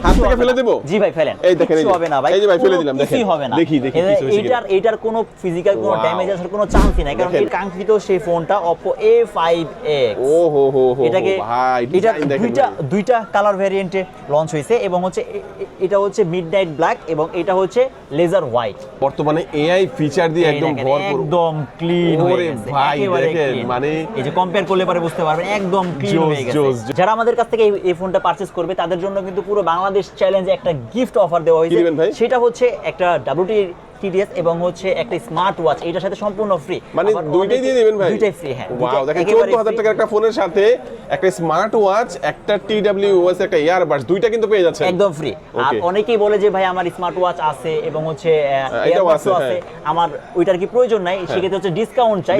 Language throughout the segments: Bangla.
হাত থেকে ফেলে দেবো? জি ভাই ফেলেন। এই দেখেন, কিছু হবে না ভাই। এই যে ভাই ফেলে দিলাম, দেখেন। কিছুই হবে না। দেখি, দেখি, কিছু হয়েছে এইটার এইটার কোনো ফিজিক্যাল কোনো ড্যামেজ আসার কোনো চান্সই নাই। কারণ এর কাঙ্ক্ষিত সেই ফোনটা Oppo A5X ও হো হো হো এটাকে ভাই এটা দুইটা দুইটা কালার ভ্যারিয়েন্টে লঞ্চ হয়েছে এবং হচ্ছে এটা হচ্ছে মিডনাইট ব্ল্যাক এবং এটা হচ্ছে লেজার হোয়াইট বর্তমানে এআই ফিচার দিয়ে একদম ভরপুর। একদম ক্লিন হয়ে গেছে। ভাই, দেখেন, মানে এই যে কম্পেয়ার করলে পরে বুঝতে পারবেন একদম ক্লিন হয়ে গেছে। যারা আমাদের কাছ থেকে এই- ফোনটা পারচেজ করবে তাদের জন্য কিন্তু পুরো বাংলাদেশ চ্যালেঞ্জে একটা গিফট অফার দেওয়া হয়েছে। সেটা হচ্ছে একটা ডাব্লিউটি টিডিএস এবং হচ্ছে একটা স্মার্ট ওয়াচ এটার সাথে সম্পূর্ণ ফ্রি মানে দুইটাই দিয়ে দিবেন ভাই। দুইটাই ফ্রি হ্যাঁ ওয়াও দেখেন 14000 টাকার একটা ফোনের সাথে একটা স্মার্ট ওয়াচ একটা টিডব্লিউ ওয়াচ একটা ইয়ারবাডস দুইটা কিন্তু পেয়ে যাচ্ছেন। একদম ফ্রি আর অনেকেই বলে যে ভাই আমার স্মার্ট ওয়াচ আছে এবং হচ্ছে এটাও এয়ারবাডসও আছে, হ্যাঁ। আমার ওইটার কি প্রয়োজন নাই? সেক্ষেত্রে হচ্ছে ডিসকাউন্ট চাই।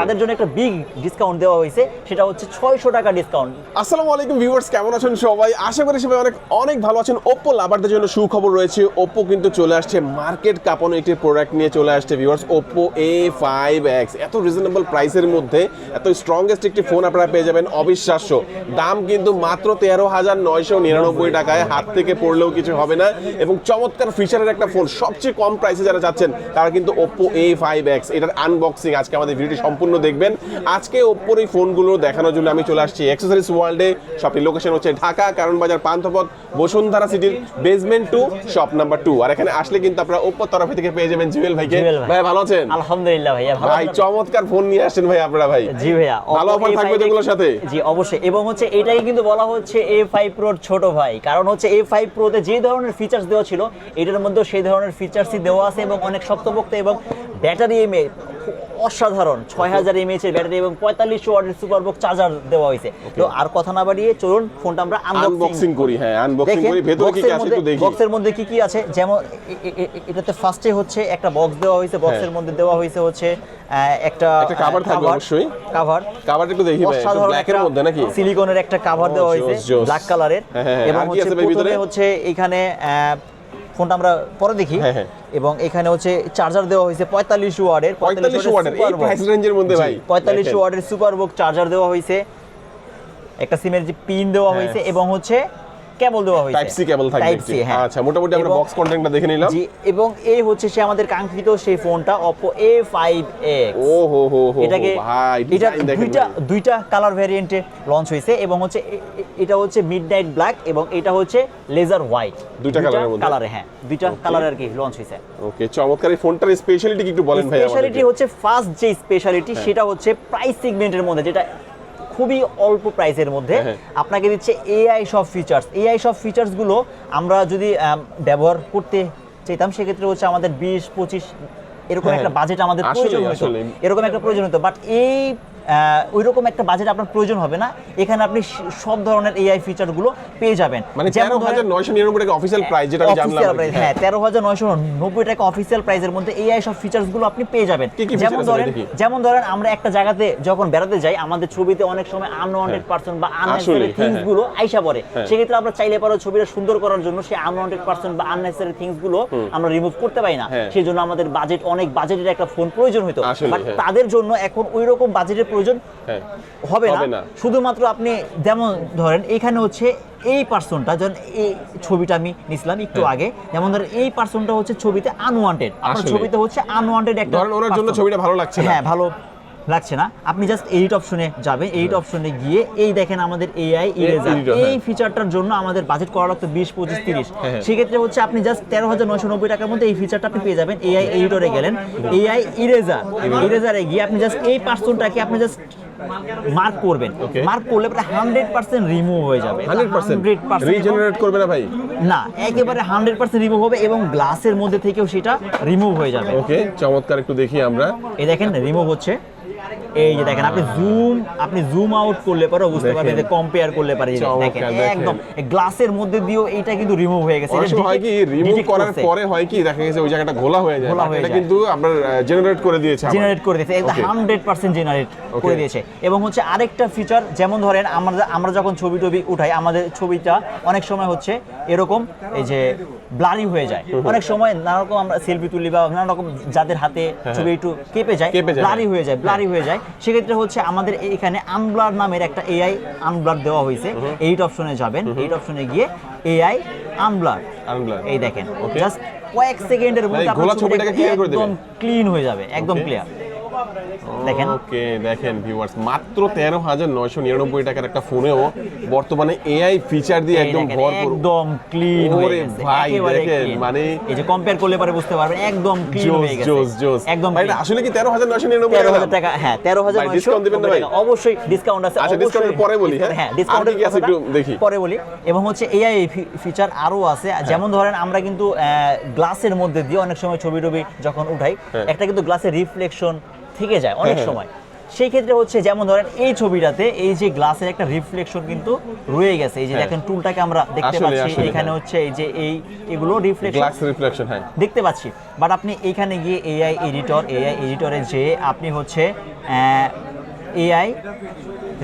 তাদের জন্য একটা বিগ ডিসকাউন্ট দেওয়া হয়েছে সেটা হচ্ছে ছয়শো টাকা ডিসকাউন্ট আসসালামু আলাইকুম ভিউয়ার্স কেমন আছেন সবাই? আশা করি সবাই অনেক অনেক ভালো আছেন। ওপ্পো লাভারদের জন্য সুখবর রয়েছে। ওপ্পো কিন্তু চলে আসছে মার্কেট কাঁপানো একটি প্রোডাক্ট নিয়ে চলে আসছে viewers Oppo A five X এত রিজনেবল প্রাইসের মধ্যে, এত স্ট্রংগেস্ট একটি ফোন আপনারা পেয়ে যাবেন, অবিশ্বাস্য। দাম কিন্তু মাত্র তেরো হাজার নয়শো নিরানব্বই টাকায়, হাত থেকে পড়লেও কিছু হবে না। এবং চমৎকার ফিচারের একটা ফোন সবচেয়ে কম প্রাইসে যারা যাচ্ছেন, তারা কিন্তু ওপ্পো এ ফাইভ এক্স এটার আনবক্সিং আজকে আমাদের ভিডিওটি সম্পূর্ণ দেখবেন। আজকে ওপ্পোর এই ফোনগুলো দেখানোর জন্য আমি চলে আসছি অ্যাক্সেসরিজ ওয়ার্ল্ডে শপের লোকেশন হচ্ছে ঢাকা কারণ বাজার পান্থপথ, বসুন্ধরা সিটির basement two shop number two আর এখানে আসলে কিন্তু আপনারা ওপ্পোর তরফ থেকে পেয়ে যাবেন জুয়েল ভাইকে। ভাই। ভালো আছেন? আলহামদুলিল্লাহ ভাইয়া ভালো ভাই চমৎকার ফোন নিয়ে আসেন ভাই আপনারা ভাই। জি ভাইয়া ভালো অফার থাকবে তো A5X এগুলোর সাথে? জি অবশ্যই। এবং হচ্ছে এটাই কিন্তু বলা হচ্ছে এ ফাইভ প্রোর ছোট ভাই। কারণ হচ্ছে এ ফাইভ প্রোতে যে ধরনের ফিচারস দেওয়া ছিল এটার মধ্যে সেই ধরনের ফিচারসই দেওয়া আছে এবং অনেক শক্তপোক্ত এবং ব্যাটারি এমএ অসাধারণ। ছয় হাজার এমএএচ এর ব্যাটারি এবং পঁয়তাল্লিশ ওয়াটের সুপারবুক চার্জার দেওয়া হয়েছে। তো আর কথা না বাড়িয়ে চলুন ফোনটা আমরা আনবক্সিং করি হ্যাঁ আনবক্সিং করি ভেতরে কি কি আছে একটু দেখি। বক্সের মধ্যে কি কি আছে? যেমন এটাতে ফার্স্টে হচ্ছে একটা বক্স দেওয়া হয়েছে বক্সের মধ্যে দেওয়া হয়েছে হচ্ছে একটা হ্যাঁ। একটা cover থাকবে অবশ্যই। কাভার কাভারটা একটু দেখি ভাই ব্ল্যাকের মধ্যে নাকি? সিলিকনের একটা কাভার দেওয়া হয়েছে ব্ল্যাক কালারের হ্যাঁ, হ্যাঁ, এবং হচ্ছে ভিতরে? হচ্ছে এখানে ফোনটা আমরা পরে দেখি। হ্যাঁ, হ্যাঁ। এবং এখানে হচ্ছে চার্জার দেওয়া হয়েছে পঁয়তাল্লিশ ওয়ার্ডের পঁয়তাল্লিশ ওয়ার্ডের এই প্রাইস রেঞ্জের মধ্যে ভাই। পঁয়তাল্লিশ ওয়ার্ডের সুপার বুক চার্জার দেওয়া হয়েছে। একটা সিমের যে পিন দেওয়া হ্যাঁ। হয়েছে এবং হচ্ছে কেবল দেওয়া হয়েছে। টাইপ সি কেবল থাকবে টাইপ সি হ্যাঁ। আচ্ছা মোটামুটি আমরা বক্স কন্টেন্টটা দেখে নিলাম। জি এবং এই হচ্ছে সে আমাদের কাঙ্ক্ষিত সেই ফোনটা Oppo A5X ও হো হো হো এটাকে ভাই এটা দুইটা দুইটা কালার ভ্যারিয়েন্টে লঞ্চ হয়েছে এবং হচ্ছে এটা হচ্ছে মিডনাইট ব্ল্যাক এবং এটা হচ্ছে লেজার হোয়াইট দুইটা এর মধ্যে? কালারে হ্যাঁ। দুইটা কালার আর কি লঞ্চ হয়েছে। ওকে চমৎকার। এই ফোনটার স্পেশালিটি কি একটু বলেন ভাই স্পেশালিটি হচ্ছে ফার্স্ট যে স্পেশালিটি হ্যাঁ। সেটা হচ্ছে প্রাইস সেগমেন্টের মধ্যে যেটা খুবই অল্প প্রাইসের মধ্যে হ্যাঁ, আপনাকে দিচ্ছে এআই সব ফিচার্স এআই সব ফিচার্সগুলো আমরা যদি ব্যবহার করতে চাইতাম সেক্ষেত্রে হচ্ছে আমাদের বিশ পঁচিশ এরকম হ্যাঁ, একটা বাজেট আমাদের প্রয়োজন হতো এরকম একটা প্রয়োজন হতো বাট এই ওই রকম একটা বাজেট আপনার প্রয়োজন হবে না। এখানে আপনি সব ধরনের এআই ফিচারগুলো পেয়ে যাবেন। মানে যেমন তেরো হাজার নয়শো নিরানব্বই টাকা অফিসিয়াল প্রাইস যেটা জানলাম হ্যাঁ তেরো হাজার নয়শো নব্বই টাকা অফিসিয়াল প্রাইসের মধ্যে এই সব ফিচার্সগুলো আপনি পেয়ে যাবেন। যেমন ধরেন যেমন ধরেন আমরা একটা জায়গাতে যখন বেড়াতে যাই আমাদের ছবিতে অনেক সময় আনওয়ান্টেড পার্সন বা আননেসেসারি আসলেই, হ্যাঁ, থিংস হ্যাঁ। গুলো আইসা পড়ে। হ্যাঁ। সেক্ষেত্রে আমরা চাইলে পারো ছবিটা সুন্দর করার জন্য সেই আনওয়ান্টেড পার্সন বা আননেসেসারি থিংসগুলো আমরা রিমুভ করতে পারি না। হ্যাঁ। সেই জন্য আমাদের বাজেট অনেক বাজেটের একটা ফোন প্রয়োজন হতো বাট হ্যাঁ। তাদের জন্য এখন ওই রকম বাজেটের প্রয়োজন হ্যাঁ। হবে না। শুধুমাত্র আপনি যেমন ধরেন এখানে হচ্ছে এই পার্সনটা যেমন এই ছবিটা আমি নিছিলাম একটু হ্যাঁ। আগে যেমন ধরেন এই পার্সনটা হচ্ছে ছবিতে আনওয়ান্টেড আপনার ছবিতে হচ্ছে আনওয়ান্টেড একটা ধরেন ওনার জন্য ছবিটা ভালো লাগছে না। হ্যাঁ ভালো লাগছে না। আপনি জাস্ট এইট অপশনে যাবেন এইট অপশনে গিয়ে এই দেখেন আমাদের এআই ইরেজার এই হ্যাঁ। ফিচারটার জন্য আমাদের বাজেট করা লাগতো বিশ পঁচিশ তিরিশ। হ্যাঁ। সেক্ষেত্রে হচ্ছে আপনি জাস্ট তেরো হাজার নয়শো নব্বই টাকার মধ্যে এই ফিচারটা আপনি পেয়ে যাবেন। এআই এডিটরে গেলেন। এআই ইরেজার ইরেজারে গিয়ে আপনি জাস্ট এই পার্সনটাকে আপনি জাস্ট মার্ক করবেন। মার্ক করলে পরে হান্ড্রেড পার্সেন্ট রিমুভ হয়ে যাবে। হান্ড্রেড পার্সেন্ট রিজেনারেট করবে না ভাই? না একেবারে হান্ড্রেড পার্সেন্ট রিমুভ হবে এবং গ্লাসের মধ্যে থেকেও সেটা রিমুভ হয়ে যাবে। ওকে চমৎকার একটু দেখি আমরা। এই দেখেন রিমুভ হচ্ছে। এই যে দেখেন আপনি জুম আপনি জুম আউট করলে পরে বুঝতে পারবেন যে কম্পেয়ার করলে পারে দেখেন একদম গ্লাসের মধ্যে দিয়েও এইটা কিন্তু রিমুভ হয়ে গেছে এটা হয় কি রিমুভ করার পরে হয় কি দেখা গেছে ওই জায়গাটা ঘোলা হয়ে যায় হয়ে এটা কিন্তু আপনার জেনারেট করে দিয়েছে জেনারেট করে দিয়েছে একদম Okay. হান্ড্রেড পার্সেন্ট জেনারেট করে দিয়েছে। এবং হচ্ছে আরেকটা ফিচার যেমন ধরেন আমরা আমরা যখন ছবি টবি উঠাই আমাদের ছবিটা অনেক সময় হচ্ছে এরকম এই যে ব্লারি হয়ে যায়। অনেক সময় নানা রকম আমরা সেলফি তুলি বা নানা রকম যাদের হাতে ছবি একটু কেঁপে যায় ব্লারি হ্যাঁ। হয়ে যায় ব্লারি হয়ে যায়। সেক্ষেত্রে হচ্ছে আমাদের এখানে আনব্লার নামের একটা এআই আনব্লার দেওয়া হয়েছে। এইট অপশনে যাবেন। এইট অপশনে গিয়ে এআই আনব্লার। এই দেখেন। জাস্ট কয়েক সেকেন্ডের মধ্যে আপনার ছবিটা? একদম ক্লিন হয়ে যাবে একদম। ক্লিয়ার দেখেন। ওকে দেখেন ভিউয়ার্স মাত্র তেরো হাজার নয়শো নিরানব্বই টাকার একটা ফোনেও বর্তমানে এআই ফিচার দিয়ে একদম ভরপুর। একদম ক্লিন ওরে ভাই, দেখেন, মানে এই যে কম্পেয়ার করলে পরে বুঝতে পারবেন একদম ক্লিন হয়ে গেছে। জোস জোস। একদম ভাই, আসলে কি টাকা হ্যাঁ হাজার ভাই, নয়শো দিবেন না ভাই? অবশ্যই ডিসকাউন্ট আছে আচ্ছা, পরে বলি, হ্যাঁ? হ্যাঁ ডিসকাউন্টের কি আছে একটু দেখি। পরে বলি। এবং হচ্ছে এআই ফিচার আরও আছে যেমন ধরেন আমরা কিন্তু গ্লাসের মধ্যে দিয়ে অনেক সময় ছবি টবি যখন উঠাই হ্যাঁ। একটা কিন্তু গ্লাসের রিফ্লেকশন থেকে যায় অনেক হ্যাঁ, সময়। সেই ক্ষেত্রে হচ্ছে যেমন ধরেন এই ছবিটাতে এই যে গ্লাসের একটা রিফ্লেকশন কিন্তু রয়ে গেছে। এই যে হ্যাঁ। দেখেন টুলটাকে আমরা দেখতে পাচ্ছি এখানে হ্যাঁ। হচ্ছে এই যে এই এগুলো রিফ্লেকশন গ্লাস রিফ্লেকশন হ্যাঁ। দেখতে পাচ্ছি। বাট আপনি এখানে গিয়ে এআই এডিটর এআই এডিটরে যে আপনি হচ্ছে এআই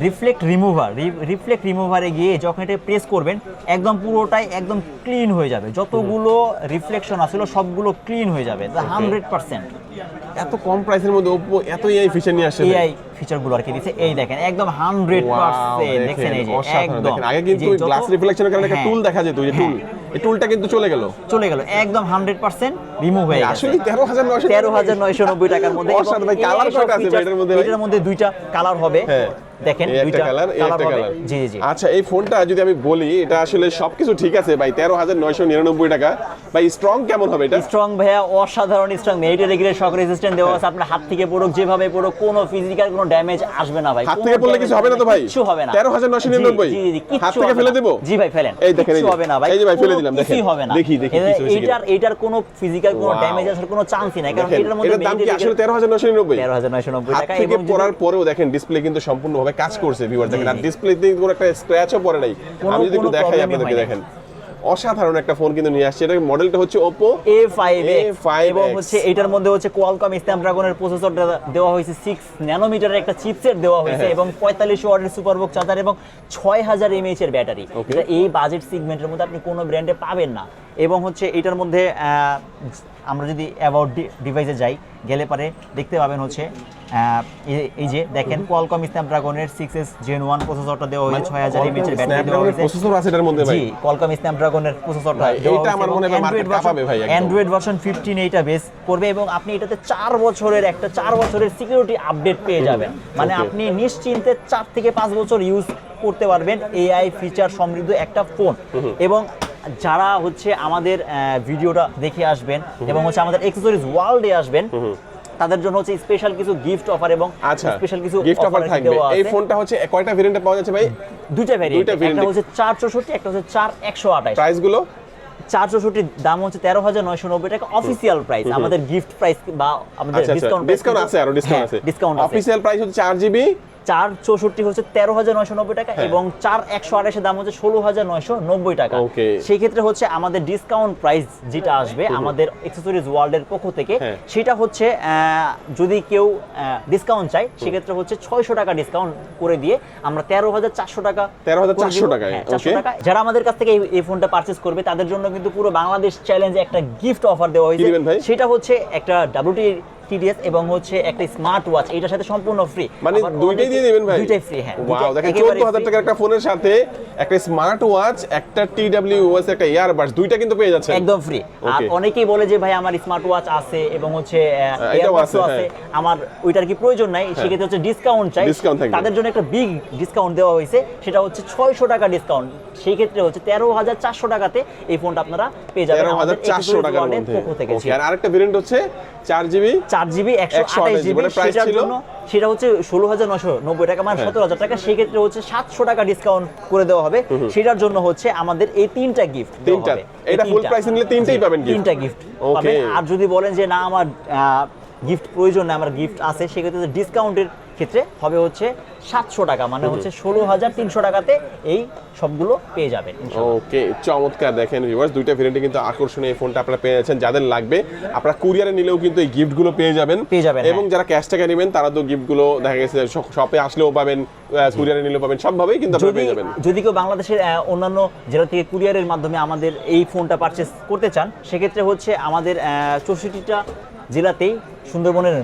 রিফ্লেক্ট রিমুভার রিফ্লেক্ট রিমুভারে গিয়ে যখন এটা প্রেস করবেন একদম পুরোটাই একদম ক্লিন হয়ে যাবে। যতগুলো রিফ্লেকশন আসলে সবগুলো ক্লিন হয়ে যাবে। হান্ড্রেড পার্সেন্ট এত কম প্রাইসের মধ্যে ওপো এত এআই ফিচার নিয়ে আসছে এআই ফিচারগুলো আর কি দিচ্ছে এই দেখেন একদম এই যে একদম। আগে কিন্তু গ্লাস রিফ্লেকশনের কারণে একটা হ্যাঁ, টুল দেখা যেত যে হ্যাঁ, টুল এই টুলটা কিন্তু চলে গেল। চলে গেল। একদম হান্ড্রেড পার্সেন্ট রিমুভ হয়ে গেছে। আসলে তেরো হাজার নয়শো তেরো হাজার নয়শো নব্বই টাকার মধ্যে ভাই, এই colour আছে এটার মধ্যে এটার মধ্যে দুইটা কালার হবে। হ্যাঁ। দেখেন দুইটা কালার একটা কালার জি জি আচ্ছা এই ফোনটা যদি আমি বলি এটা আসলে সবকিছু ঠিক আছে ভাই তেরো হাজার নয়শো নিরানব্বই টাকা। ভাই স্ট্রং কেমন হবে এটা? স্ট্রং ভাইয়া অসাধারণ strong military grade shock resistant দেওয়া আছে আপনার হাত থেকে পড়ুক যেভাবে পড়ুক কোনো ফিজিক্যাল কোনো ড্যামেজ আসবে না ভাই হাত থেকে পড়লে কিছু হবে না তো ভাই? কিচ্ছু হবে না 13,999 জি, জি, হাত থেকে ফেলে। দেবো? জি ভাই ফেলেন এই দেখেন, যে। হবে না ভাই এই যে ভাই ফেলে দিলাম, দেখেন। হবে না দেখি, দেখি, কিছু হয়েছে। এইটার এইটার কোনো ফিজিক্যাল কোনো ড্যামেজ আসার কোনো চান্সই নাই কারণ এটার মধ্যে এটার দাম কি আসলে grade- তেরো হাজার নয়শো নিরানব্বই তেরো হাজার নয়শো নব্বই হাত টাকা থেকে এবং পড়ার পরেও দেখেন ডিসপ্লে কিন্তু সম্পূর্ণভাবে কাজ করছে ভিউয়ার দেখেন আর। ডিসপ্লেতে কোনো একটা স্ক্র্যাচও পড়ে নাই আমি যদি একটু দেখাই আপনাদেরকে দেখেন অসাধারণ একটা ফোন কিন্তু নিয়ে আসছে। এটার মডেলটা হচ্ছে A5X A5X এবং হচ্ছে এটার মধ্যে হচ্ছে Qualcomm Snapdragon এর প্রসেসর দেওয়া হয়েছে 6 ন্যানোমিটারের একটা চিপসেট দেওয়া হয়েছে হ্যাঁ। এবং পঁয়তাল্লিশ ওয়াটের সুপারবুক চার্জার এবং ছয় হাজার এমএইচ এর ব্যাটারি এটা এই বাজেট সেগমেন্টের মধ্যে আপনি কোনো ব্র্যান্ডে পাবেন না। এবং হচ্ছে এটার মধ্যে আমরা যদি অ্যাবাউট ডিভাইসে যাই গেলে পারে দেখতে পাবেন হচ্ছে এই- যে দেখেন কোয়ালকম স্ন্যাপড্রাগনের সিক্স এস জেন ওয়ান প্রসেসরটা দেওয়া হয়েছে ছয় হাজার এমএইচ এর ব্যাটারি দেওয়া হয়েছে। প্রসেসর আছে এটার মধ্যে ভাই। স্ন্যাপড্রাগনের প্রসেসরটা এইটা আমার মনে হয় কাঁপাবে ভাই অ্যান্ড্রয়েড ভার্সন 15 এইটা বেস করবে এবং আপনি এটাতে 4 বছরের একটা 4 বছরের সিকিউরিটি আপডেট পেয়ে যাবেন। মানে আপনি নিশ্চিন্তে 4 থেকে 5 বছর ইউজ করতে পারবেন এআই ফিচার সমৃদ্ধ একটা ফোন এবং যারা হচ্ছে আমাদের ভিডিওটা দেখে আসবেন এবং হচ্ছে আমাদের এক্সেসরিজ ওয়ার্ল্ডে আসবেন তাদের জন্য হচ্ছে স্পেশাল কিছু গিফট অফার এবং আচ্ছা স্পেশাল কিছু গিফট অফার থাকবে। এই ফোনটা হচ্ছে কয়টা ভেরিয়েন্টে পাওয়া যাচ্ছে ভাই? দুইটা ভ্যারিয়েন্ট দুইটা একটা হচ্ছে চার চৌষট্টি একটা হচ্ছে চার একশো আঠাশ। প্রাইসগুলো? চার চৌষট্টির দাম হচ্ছে তেরো হাজার নয়শো নব্বই টাকা। অফিসিয়াল প্রাইস আমাদের গিফট প্রাইস বা আমাদের আচ্ছা আচ্ছা। ডিসকাউন্ট ডিসকাউন্ট আছে আরও ডিসকাউন্ট আছে। ডিসকাউন্ট হ্যাঁ, অফিসিয়াল প্রাইস হচ্ছে চার জিবি চার চৌষট্টি হচ্ছে তেরো হাজার নয়শো নব্বই টাকা হ্যাঁ। এবং চার একশো আঠাশের দাম হচ্ছে ষোলো হাজার নয়শো নব্বই টাকা সেই ক্ষেত্রে হচ্ছে আমাদের ডিসকাউন্ট প্রাইস যেটা আসবে আমাদের এক্সেসরিজ ওয়ার্ল্ডের পক্ষ থেকে হ্যাঁ। সেটা হচ্ছে যদি কেউ ডিসকাউন্ট চায় সেক্ষেত্রে হচ্ছে ছয়শো টাকা ডিসকাউন্ট করে দিয়ে আমরা তেরো হাজার চারশো টাকা 13,400 করে দিব। টাকায়, হ্যাঁ, 400 okay. টাকা যারা আমাদের কাছ থেকে এই- ফোনটা পারচেজ করবে তাদের জন্য কিন্তু পুরো বাংলাদেশ চ্যালেঞ্জে একটা গিফট অফার দেওয়া হয়েছে সেটা হচ্ছে একটা ডাব্লিউটি টিডিএস এবং হচ্ছে একটা স্মার্ট ওয়াচ এটার সাথে সম্পূর্ণ ফ্রি মানে দুইটাই দিয়ে দিবেন ভাই। দুইটাই ফ্রি হ্যাঁ ওয়াও দেখেন 14000 টাকার একটা ফোনের সাথে একটা স্মার্ট ওয়াচ একটা টিডব্লিউ ওয়াচ একটা ইয়ারবাডস দুইটা কিন্তু পেয়ে যাচ্ছে একদম ফ্রি আর অনেকেই বলে যে ভাই আমার স্মার্ট ওয়াচ আছে এবং হচ্ছে এটাও আছে, হ্যাঁ। আমার ওইটার কি প্রয়োজন নাই? সেক্ষেত্রে হচ্ছে ডিসকাউন্ট চাই। তাদের জন্য একটা বিগ ডিসকাউন্ট দেওয়া হয়েছে সেটা হচ্ছে ছয়শো টাকা ডিসকাউন্ট সেই ক্ষেত্রে হচ্ছে তেরো হাজার চারশো টাকাতে এই ফোনটা আপনারা পেয়ে যাবেন তেরো হাজার আমাদের চারশো Accessories টাকার মধ্যে। পক্ষ থেকে। আর আরেকটা ভেরিয়েন্ট হচ্ছে চার জিবি চার জিবি একশো জিবি মানে সেটার জন্য সেটা হচ্ছে ষোলো হাজার নশো নব্বই টাকা মানে হ্যাঁ। সতেরো হাজার টাকা। সেক্ষেত্রে হচ্ছে সাতশো টাকা ডিসকাউন্ট করে দেওয়া হবে। সেটার জন্য হচ্ছে আমাদের এই তিনটা গিফট তিনটা? এটা ফুল প্রাইস নিলে তিনটাই পাবেন তিনটা গিফট. পাবেন। আর যদি বলেন যে না আমার গিফট প্রয়োজন না আমার গিফট আছে সেক্ষেত্রে ডিসকাউন্টের ক্ষেত্রে হবে হচ্ছে সাতশো টাকা মানে হচ্ছে ষোলো হাজার তিনশো টাকাতে এই সবগুলো পেয়ে যাবেন ওকে চমৎকার দেখেন ভিউয়ার্স দুইটা ভেরিয়েন্টে কিন্তু আকর্ষণীয় এই ফোনটা আপনারা পেয়ে যাচ্ছেন। যাদের লাগবে আপনারা কুরিয়ারে নিলেও কিন্তু এই গিফটগুলো পেয়ে যাবেন। পেয়ে যাবেন, এবং হ্যাঁ। যারা ক্যাশ টাকা নেবেন তারা তো গিফটগুলো দেখা গেছে শপে আসলেও পাবেন কুরিয়ারে নিলেও পাবেন সবভাবেই কিন্তু আপনারা পেয়ে যাবেন। যদি কেউ বাংলাদেশের অন্যান্য জেলা থেকে কুরিয়ারের মাধ্যমে আমাদের এই ফোনটা পারচেস করতে চান সেক্ষেত্রে হচ্ছে আমাদের চৌষট্টিটা জেলাতেই সুন্দরবনের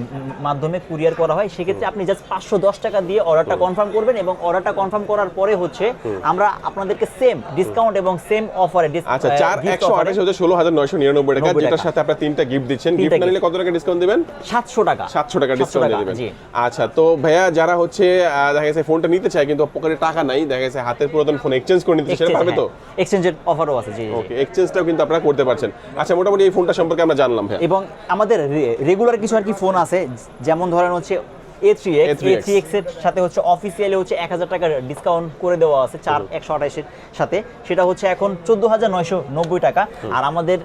মাধ্যমে কুরিয়ার করা হয় সেক্ষেত্রে আপনি জাস্ট পাঁচশো দশ টাকা দিয়ে অর্ডারটা কনফার্ম করবেন এবং অর্ডারটা কনফার্ম করার পরে হচ্ছে আমরা আপনাদেরকে সেম ডিসকাউন্ট এবং সেম অফারে আচ্ছা চার একশো আঠাশ হচ্ছে ষোলো হাজার নয়শো নিরানব্বই টাকা। যেটার সাথে আপনার তিনটা গিফট দিচ্ছেন। গিফট না নিলে কত টাকা ডিসকাউন্ট দিবেন? সাতশো টাকা। সাতশো টাকা ডিসকাউন্ট দিয়ে দিবেন। আচ্ছা তো ভাইয়া যারা হচ্ছে দেখা গেছে ফোনটা নিতে চায় কিন্তু পকেটে টাকা নাই দেখা গেছে হাতের পুরাতন ফোন এক্সচেঞ্জ করে নিতে সেটা পারবে তো? এক্সচেঞ্জের অফারও আছে জি ওকে এক্সচেঞ্জটাও কিন্তু আপনারা করতে পারছেন। আচ্ছা মোটামুটি এই ফোনটা সম্পর্কে আমরা জানলাম ভাইয়া এবং আমাদের রেগুলার কিছু আর কি ফোন আছে যেমন ধরেন হচ্ছে A three X A three এক্সের সাথে হচ্ছে অফিসিয়ালি হচ্ছে এক হাজার টাকার ডিসকাউন্ট করে দেওয়া আছে চার একশো আঠাশের সাথে। সেটা হচ্ছে এখন চোদ্দ হাজার নয়শো নব্বই টাকা। আর আমাদের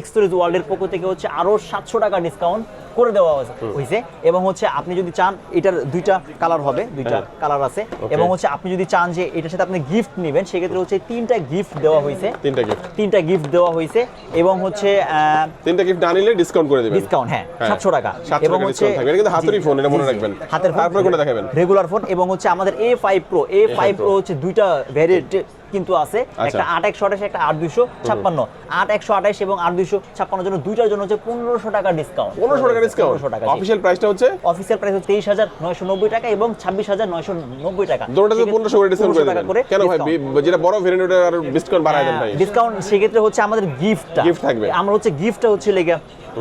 এক্সটোরেজ ওয়ার্ল্ডের পক্ষ থেকে হচ্ছে আরও সাতশো টাকা ডিসকাউন্ট করে দেওয়া হয়েছে- এবং হচ্ছে আপনি যদি চান এটার দুইটা কালার হবে দুইটা হ্যাঁ। কালার আছে। এবং হচ্ছে আপনি যদি চান যে এটার সাথে আপনি গিফট নেবেন সেক্ষেত্রে হচ্ছে তিনটা গিফট দেওয়া হয়েছে তিনটা গিফট তিনটা গিফট দেওয়া হয়েছে এবং হচ্ছে তিনটা গিফট না নিলে ডিসকাউন্ট করে দিবেন। ডিসকাউন্ট হ্যাঁ হ্যাঁ। সাতশো টাকা। 700 টাকা discount থাকবে। কিন্তু হাতেরই ফোন, এটা মনে রাখবেন। হাতের ফোন কোনটা দেখাবেন? রেগুলার ফোন এবং হচ্ছে আমাদের A five pro A five pro হচ্ছে দুইটা ভ্যারিয়েন্ট কিন্তু আছে। আচ্ছা। একটা আট একশো আঠাশ একটা আট দুইশো ছাপ্পান্ন। আট একশো আঠাশ এবং আট দুইশো ছাপ্পান্ন জন্য দুইটার জন্য হচ্ছে পনেরোশো টাকা ডিসকাউন্ট পনেরোশো টাকা ডিসকাউন্ট পনেরোশো টাকা অফিসিয়াল প্রাইসটা হচ্ছে? অফিসিয়াল প্রাইস হচ্ছে তেইশ হাজার নয়শো নব্বই টাকা এবং ছাব্বিশ হাজার নয়শো নব্বই টাকা। দুটোটাতে পনেরোশো করে ডিসকাউন্ট করে 1500 টাকা দেবেন। কেন ভাই যেটা বড় ভেরিয়েন্ট আর ডিসকাউন্ট বাড়ায় দেন ভাই। ডিসকাউন্ট সেক্ষেত্রে হচ্ছে আমাদের গিফটটা Gift থাকবে। আমরা হচ্ছে গিফটটা হচ্ছে লেগে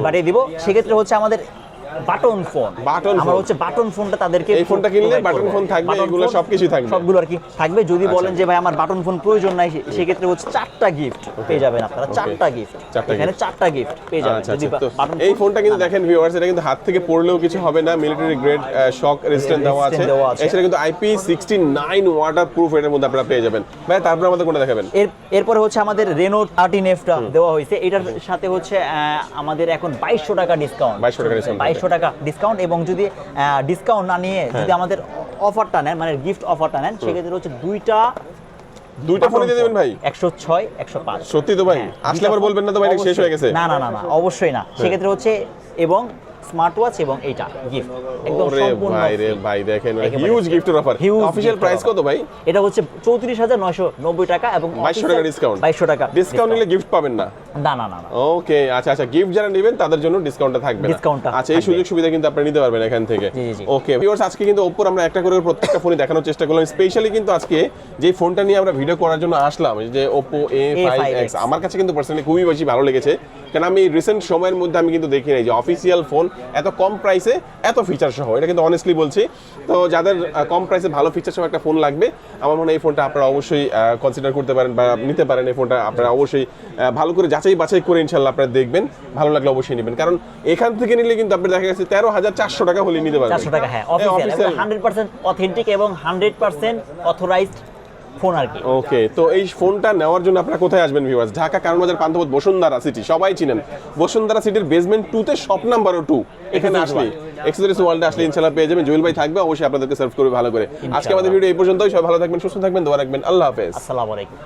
বাড়িয়ে দিব। সেক্ষেত্রে হচ্ছে আমাদের বাটন ফোন Button আমরা। হচ্ছে বাটন ফোনটা তাদেরকে এই ফোনটা কিনলে করব। phone থাকবে, এগুলো থাকবে। সবগুলো আর কি থাকবে। যদি আচ্ছা। বলেন যে ভাই আমার বাটন ফোন প্রয়োজন নাই সেক্ষেত্রে হচ্ছে চারটা গিফট পেয়ে যাবেন আপনারা। চারটা গিফট এখানে চারটা গিফট পেয়ে যাবেন। আচ্ছা যদি আচ্ছা। বাটন এই ফোনটা কিন্তু দেখেন ভিউয়ার্স এটা কিন্তু হাত থেকে পড়লেও কিছু হবে না। মিলিটারি গ্রেড শক রেজিস্ট্যান্ট দেওয়া আছে। এছাড়া কিন্তু IP sixty nine water proof এটার মধ্যে আপনারা পেয়ে যাবেন। ভাই তারপরে আমাদের কোনটা দেখাবেন? এর এরপরে হচ্ছে আমাদের রেনো থার্টিন এফটা দেওয়া হয়েছে। এটার সাথে হচ্ছে আমাদের এখন বাইশশো টাকা ডিসকাউন্ট 2200 টাকা discount বাইশশো টাকা ডিসকাউন্ট এবং যদি ডিসকাউন্ট না নিয়ে হ্যাঁ। যদি আমাদের অফারটা নেন মানে গিফট অফারটা নেন সেক্ষেত্রে হচ্ছে দুইটা দুইটা ফোনে দিয়ে দেবেন ভাই? একশো ছয় একশো পাঁচ। সত্যি তো ভাই। আসলে আবার বলবেন না তো ভাই শেষ হয়ে গেছে। না না না না অবশ্যই না। সেক্ষেত্রে হচ্ছে এবং স্মার্ট ওয়াচ এবং এইটা গিফট একদম সম্পূর্ণ ভাই রে ভাই দেখেন হিউজ গিফটের অফার অফিশিয়াল প্রাইস কত ভাই? এটা হচ্ছে চৌত্রিশ হাজার নয়শো নব্বই টাকা এবং 2200 টাকা ডিসকাউন্ট বাইশশো টাকা ডিসকাউন্ট নিলে গিফট পাবেন না। না না না ওকে আচ্ছা আচ্ছা গিফট যারা নেবেন তাদের জন্য ডিসকাউন্টটা থাকবে না। Discount টা আচ্ছা এই সুযোগ সুবিধা কিন্তু আপনি নিতে পারবেন এখান থেকে। ওকে ভিউয়ার্স আজকে কিন্তু ওপ্পোর আমরা একটা করে প্রত্যেকটা ফোনে দেখানোর চেষ্টা করলাম। স্পেশালি কিন্তু আজকে যে ফোনটা নিয়ে আমরা ভিডিও করার জন্য আসলাম যে ওপ্পো A5X আমার কাছে কিন্তু পার্সোনালি খুবই বেশি ভালো লেগেছে। কারণ আমি রিসেন্ট সময়ের মধ্যে আমি কিন্তু দেখি নাই যে অফিসিয়াল ফোন এত কম প্রাইসে এত ফিচার সহ এটা কিন্তু অনেস্টলি বলছি। তো যাদের কম প্রাইসে ভালো ফিচার সহ একটা ফোন লাগবে আমার মনে হয় এই ফোনটা আপনারা অবশ্যই কনসিডার করতে পারেন বা নিতে পারেন। এই ফোনটা আপনারা অবশ্যই ভালো করে যাচাই বাছাই করে ইনশাল্লাহ আপনারা দেখবেন। ভালো লাগলে অবশ্যই নেবেন। কারণ এখান থেকে নিলে কিন্তু আপনি দেখা গেছে তেরো হাজার চারশো টাকা হলে নিতে পারবেন। চারশো টাকা হ্যাঁ হ্যাঁ, অফিসিয়াল হান্ড্রেড পার্সেন্ট অথেন্টিক এবং হান্ড্রেড পার্সেন্ট অথরাইজড ফোন আর কি। ওকে তো এই ফোনটা নেওয়ার জন্য আপনারা কোথায় আসবেন ভিউয়ার্স ঢাকা কারণবাজার পান্থপথ বসুন্ধরা সিটি সবাই চিনেন। বসুন্ধরা সিটির বেসমেন্ট টু তে শপ নাম্বার টু এখানে আসলে এক্সেসরিজ ওয়ার্ল্ডে আসলে ইনশাআল্লাহ পেয়ে যাবেন। জুয়েল ভাই থাকবে অবশ্যই আপনাদেরকে সার্ভ করবে ভালো করে। আজকে আমাদের ভিডিও এই পর্যন্তই। সবাই ভালো থাকবেন সুস্থ থাকবেন। দোয়া রাখবেন। আল্লাহ হাফেজ। আসসালামু আলাইকুম।